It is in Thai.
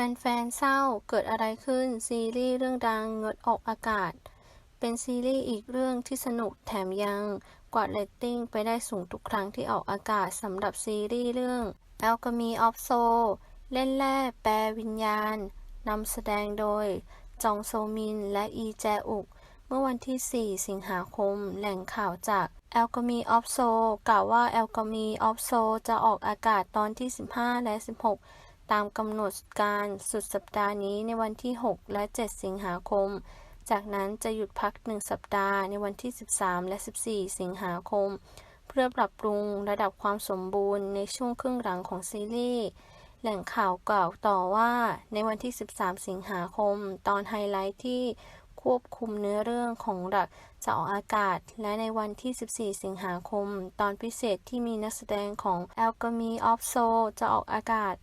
แฟนๆ เศร้าเกิดอะไรขึ้น ซีรีส์เรื่องดังงดออกอากาศ เป็นซีรีส์อีกเรื่องที่สนุกแถมยังกวาดเรตติ้งไปได้สูงทุกครั้งที่ออกอากาศสำหรับซีรีส์เรื่อง Alchemy of Soul เล่นแร่แปลวิญญาณนำแสดงโดย จองโซมินและอีแจอุก เมื่อวันที่ 4 สิงหาคม แหล่งข่าวจาก Alchemy of Soul กล่าวว่า Alchemy of Soul จะออกอากาศตอนที่ 15 และ 16 ตามกำหนดการสุดสัปดาห์นี้ในวันที่ 6 และ 7 สิงหาคม จากนั้นจะหยุดพัก 1 สัปดาห์ในวันที่ 13 และ 14 สิงหาคม เพื่อปรับปรุงระดับความสมบูรณ์ในช่วงครึ่งหลังของซีรีส์แหล่งข่าวกล่าวต่อว่าในวันที่ 13 สิงหาคม ตอนไฮไลท์ที่ควบคุมเนื้อเรื่องของหลักจะออกอากาศ และในวันที่ 14 สิงหาคม ตอนพิเศษที่มีนักแสดงของ Alchemy of Soul จะออกอากาศ